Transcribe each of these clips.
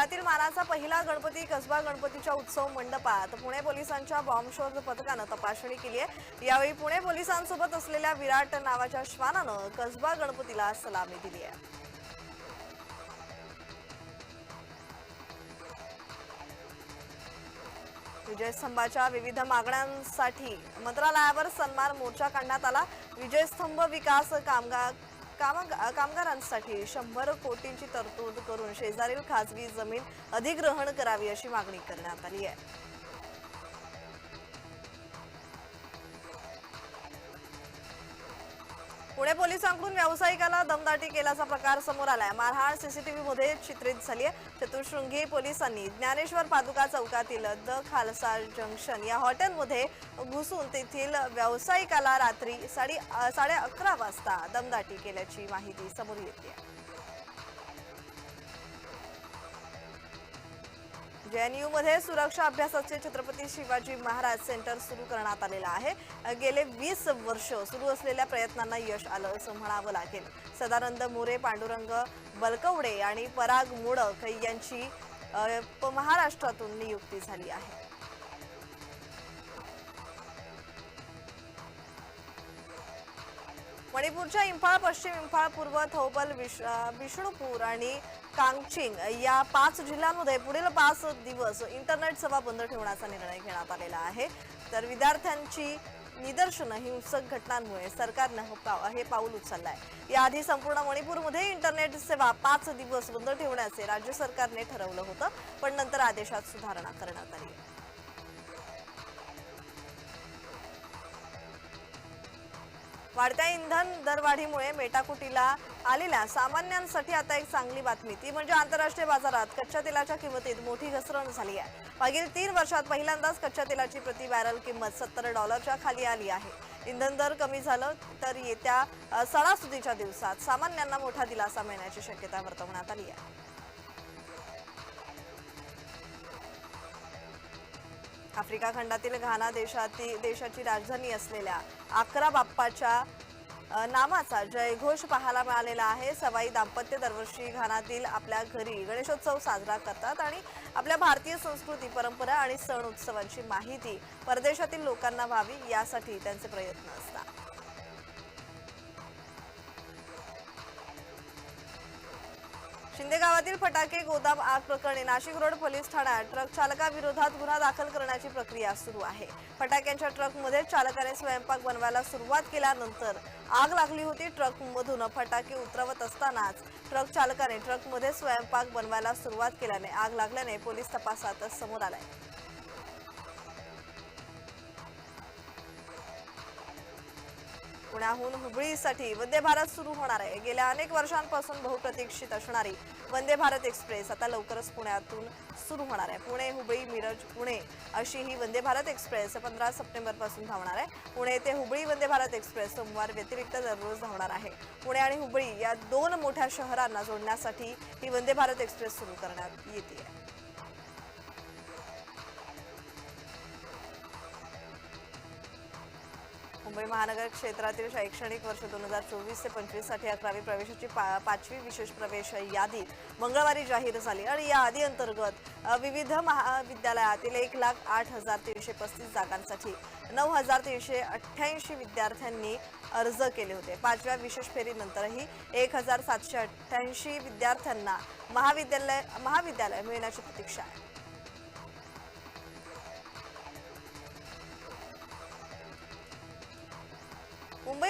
शहरातील मानाचा पहिला गणपती कसबा गणपतीच्या उत्सव मंडपात पुणे पोलिसांच्या बॉम्बशोध पथकानं तपासणी केली आहे. यावेळी पुणे पोलिसांसोबत असलेल्या विराट नावाच्या श्वानानं कसबा गणपतीला सलामी दिली आहे. विजयस्तंभाच्या विविध मागण्यांसाठी मंत्रालयावर सन्मान मोर्चा काढण्यात आला. विजयस्तंभ विकास कामगार कामग- कामगारांसाठी शंभर कोटींची तरतूद करून शेजारील खासगी जमीन अधिग्रहण करावी अशी मागणी करण्यात आली आहे. पुणे पोलिसांकडून व्यावसायिकाला दमदाटी केल्याचा प्रकार समोर आलाय. मारहाण सीसीटीव्ही मध्ये चित्रित झाली आहे. चतुर्शृंगी पोलिसांनी ज्ञानेश्वर पादुका चौकातील द खालसा जंक्शन या हॉटेलमध्ये घुसून तेथील व्यावसायिकाला रात्री साडे साडे अकरा वाजता दमदाटी केल्याची माहिती समोर येते जेएनयूमध्ये सुरक्षा अभ्यासाचे छत्रपती शिवाजी महाराज सेंटर सुरू करण्यात आलेलं आहे. गेले वीस वर्ष सुरू असलेल्या प्रयत्नांना यश आलं असं म्हणावं लागेल. सदानंद मोरे पांडुरंग बलकवडे आणि पराग मोडक यांची महाराष्ट्रातून नियुक्ती झाली आहे. मणिपूरच्या इम्फाळ पश्चिम इम्फाळ पूर्व थौबल विश विष्णुपूर आणि कांगचिंग या पाच जिल्ह्यांमध्ये पुढील पाच दिवस इंटरनेट सेवा बंद ठेवण्याचा निर्णय घेण्यात आलेला आहे. तर विद्यार्थ्यांची निदर्शनं हिंसक घटनांमुळे सरकारनं हे पाव- हे पाऊल उचललं आहे याआधी संपूर्ण मणिपूरमध्ये इंटरनेट सेवा पाच दिवस बंद ठेवण्याचे राज्य सरकारने ठरवलं होतं पण नंतर आदेशात सुधारणा करण्यात आली. वाढत्या इंधन दरवाढीमुळे मेटाकुटीला आलेल्या सामान्यांसाठी आता एक चांगली बातमी. ती म्हणजे आंतरराष्ट्रीय बाजारात कच्च्या तेलाच्या किंमतीत मोठी घसरण झाली आहे. मागील तीन वर्षात पहिल्यांदाच कच्च्या तेलाची प्रति बॅरल किंमत सत्तर डॉलरच्या खाली आली आहे. इंधन दर कमी झालं तर येत्या सणासुदीच्या दिवसात सामान्यांना मोठा दिलासा मिळण्याची शक्यता वर्तवण्यात आली आहे. आफ्रिका खंडातील घाना देशातील देशाची राजधानी असलेल्या अकरा बाप्पाच्या नामाचा जयघोष पाहायला मिळालेला आहे. सवाई दाम्पत्य दरवर्षी घानातील आपल्या घरी गणेशोत्सव साजरा करतात आणि आपल्या भारतीय संस्कृती परंपरा आणि सण उत्सवांची माहिती परदेशातील लोकांना व्हावी यासाठी त्यांचे प्रयत्न असतात. शिंदे गावातील फटाके गोदाम आग प्रकरणी नाशिक रोड पोलीस ठाण्यात ट्रक चालकाविरोधात गुन्हा दाखल करण्याची प्रक्रिया सुरू आहे. फटाक्यांच्या ट्रकमध्ये चालकाने स्वयंपाक बनवायला सुरुवात केल्यानंतर आग लागली होती. ट्रकमधून फटाके उतरवत असतानाच ट्रक चालकाने ट्रकमध्ये स्वयंपाक बनवायला सुरुवात केल्याने आग लागल्याने पोलीस तपासात समोर आलाय पुण्याहून हुबळीसाठी वंदे भारत सुरू होणार आहे. गेल्या अनेक वर्षांपासून बहुप्रतीक्षित असणारी वंदे भारत एक्सप्रेस आता लवकरच पुण्यातून सुरू होणार आहे. पुणे हुबळी मिरज पुणे अशी ही वंदे भारत एक्सप्रेस पंधरा सप्टेंबरपासून धावणार आहे. पुणे ते हुबळी वंदे भारत एक्सप्रेस सोमवार व्यतिरिक्त दररोज धावणार आहे. पुणे आणि हुबळी या दोन मोठ्या शहरांना जोडण्यासाठी ही वंदे भारत एक्सप्रेस सुरू करण्यात येते. मुंबई महानगर क्षेत्रातील शैक्षणिक वर्ष दोन हजार चोवीस ते पंचवीससाठी अकरावी प्रवेशाची पा- पाचवी विशेष प्रवेश यादी मंगळवारी जाहीर झाली. आणि या यादी अंतर्गत विविध महाविद्यालयातील एक लाख आठ हजार तीनशे पस्तीस जागांसाठी नऊ हजार तीनशे अठ्ठ्याऐंशी विद्यार्थ्यांनी अर्ज केले होते. पाचव्या विशेष फेरीनंतरही एक हजार सातशे अठ्ठ्याऐंशी विद्यार्थ्यांना महाविद्यालय महाविद्यालय मिळण्याची प्रतीक्षा आहे.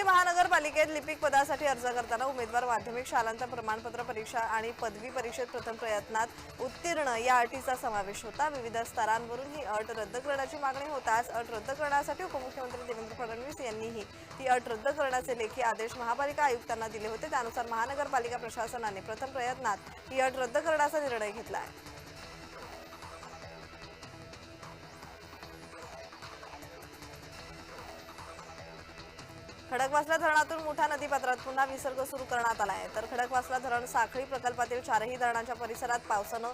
मुंबई महानगरपालिकेत लिपिक पदासाठी अर्ज करताना उमेदवार माध्यमिक शालांत प्रमाणपत्र परीक्षा आणि पदवी परीक्षेत प्रथम प्रयत्नात उत्तीर्ण. या अटीचा समावेश होता. विविध स्तरांवरून ही अट रद्द करण्याची मागणी होताच अट रद्द करण्यासाठी उपमुख्यमंत्री देवेंद्र फडणवीस यांनीही ती अट रद्द करण्याचे लेखी आदेश महापालिका आयुक्तांना दिले होते. त्यानुसार महानगरपालिका प्रशासनाने प्रथम प्रयत्नात ही अट रद्द करण्याचा निर्णय घेतला आहे. खडकवासला धरणातून मोठ्या नदीपात्रात पुन्हा विसर्ग सुरू करण्यात आला आहे तर खडकवासला धरण साखळी प्रकल्पातील चारही धरणांच्या परिसरात पावसानं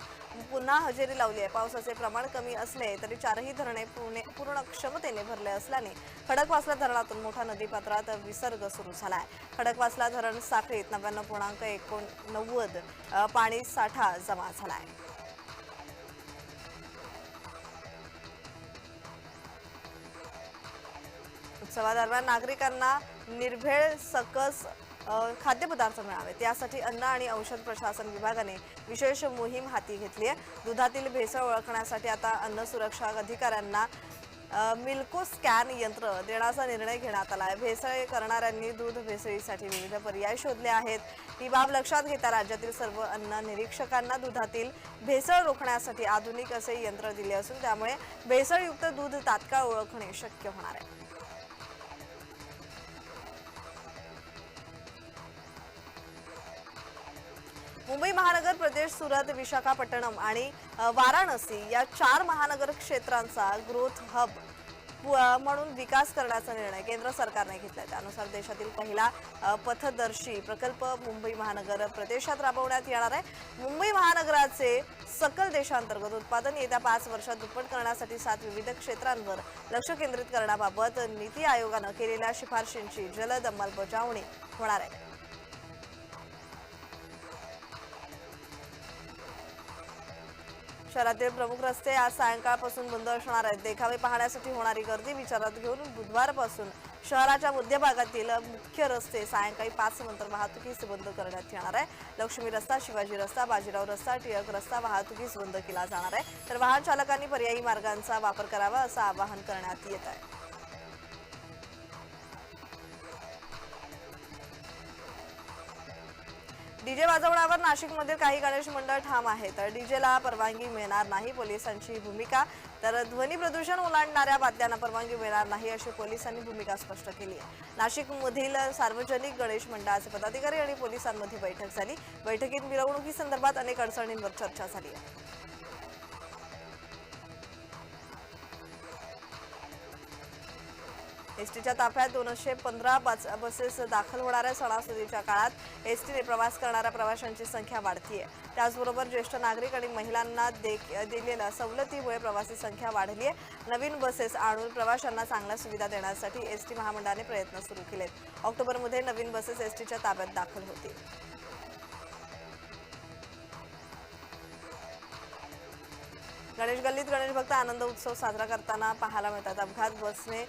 पुन्हा हजेरी लावली आहे. पावसाचे प्रमाण कमी असले तरी चारही धरणे पूर्ण पूर्ण क्षमतेने भरले असल्याने खडकवासला धरणातून मोठ्या नदीपात्रात विसर्ग सुरू झाला आहे खडकवासला धरण साखळीत नव्याण्णव पूर्णांक एकोणनव्वद पाणी साठा जमा झाला आहे उत्सवादरम्यान नागरिकांना निर्भेळ सकस खाद्यपदार्थ मिळावेत. यासाठी अन्न आणि औषध प्रशासन विभागाने विशेष मोहीम हाती घेतली आहे. दुधातील भेसळ ओळखण्यासाठी आता अन्न सुरक्षा अधिकाऱ्यांना मिल्को स्कॅन यंत्र देण्याचा निर्णय घेण्यात आला आहे. भेसळ करणाऱ्यांनी दूध भेसळीसाठी विविध पर्याय शोधले आहेत. ही बाब लक्षात घेता राज्यातील सर्व अन्न निरीक्षकांना दुधातील भेसळ रोखण्यासाठी आधुनिक असे यंत्र दिले असून त्यामुळे भेसळयुक्त दूध तात्काळ ओळखणे शक्य होणार आहे. मुंबई महानगर प्रदेश सुरत विशाखापट्टणम आणि वाराणसी या चार महानगर क्षेत्रांचा ग्रोथ हब म्हणून विकास करण्याचा निर्णय केंद्र सरकारने घेतला त्यानुसार देशातील पहिला पथदर्शी प्रकल्प मुंबई महानगर प्रदेशात राबवण्यात येणार आहे. मुंबई महानगराचे सकल देशांतर्गत उत्पादन येत्या पाच वर्षात दुप्पट करण्यासाठी सात विविध क्षेत्रांवर लक्ष केंद्रित करण्याबाबत नीती आयोगानं केलेल्या शिफारशींची जलद अंमलबजावणी होणार आहे. शहरातील प्रमुख रस्ते आज सायंकाळपासून बंद असणार आहेत. देखावे पाहण्यासाठी होणारी गर्दी विचारात घेऊन बुधवारपासून शहराच्या मध्य भागातील मुख्य रस्ते सायंकाळी पाच नंतर वाहतुकीस बंद करण्यात येणार आहे. लक्ष्मी रस्ता शिवाजी रस्ता बाजीराव रस्ता टिळक रस्ता वाहतुकीस बंद केला जाणार आहे. तर वाहन चालकांनी पर्यायी मार्गांचा वापर करावा असं आवाहन करण्यात येत आहे. डीजे वाजवण्यावर नाशिकमधील काही गणेश मंडळ ठाम आहे तर डीजेला परवानगी मिळणार नाही पोलिसांची भूमिका. तर ध्वनी प्रदूषण ओलांडणाऱ्या वाद्यांना परवानगी मिळणार नाही अशी पोलिसांनी भूमिका स्पष्ट केली आहे. नाशिकमधील सार्वजनिक गणेश मंडळाचे पदाधिकारी आणि पोलिसांमध्ये बैठक झाली. बैठकीत मिरवणुकीसंदर्भात अनेक अडचणींवर चर्चा झाली आहे. एसटीच्या ताफ्यात दोनशे पंधरा बस बसेस दाखल होणाऱ्या सणासुदीच्या काळात. एसटीने प्रवास करणाऱ्या प्रवाशांची संख्या वाढतीय. त्याचबरोबर ज्येष्ठ नागरिक आणि महिलांना दे दिलेल्या सवलतीमुळे प्रवासी संख्या वाढली आहे नवीन बसेस आणून प्रवाशांना चांगल्या सुविधा देण्यासाठी एसटी महामंडळाने प्रयत्न सुरू केलेत. ऑक्टोबरमध्ये नवीन बसेस एसटीच्या ताब्यात दाखल होतील. गणेश गल्लीत गणेश भक्त आनंद उत्सव साजरा करताना पाहायला मिळतात अपघात. बसने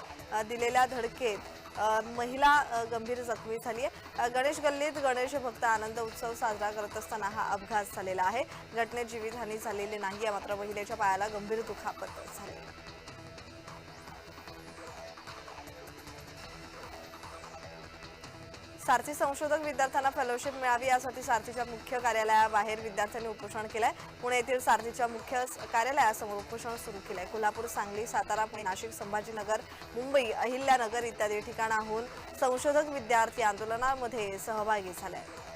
दिलेल्या धडकेत महिला गंभीर जखमी झाली आहे. गणेश गल्लीत गणेश भक्त आनंद उत्सव साजरा करत असताना हा अपघात झालेला आहे. घटनेत जीवितहानी झालेली नाही आहे मात्र महिलेच्या पायाला गंभीर दुखापत झाली. सारथी संशोधक विद्यार्थ्यांना फेलोशिप मिळावी यासाठी सारथीच्या मुख्य कार्यालयाबाहेर विद्यार्थ्यांनी उपोषण केलंय. पुणे येथील सारथीच्या मुख्य कार्यालयासमोर उपोषण सुरू केलंय. कोल्हापूर सांगली सातारा पुणे नाशिक संभाजीनगर मुंबई अहिल्यानगर इत्यादी ठिकाणाहून संशोधक विद्यार्थी आंदोलनामध्ये सहभागी झाले आहेत.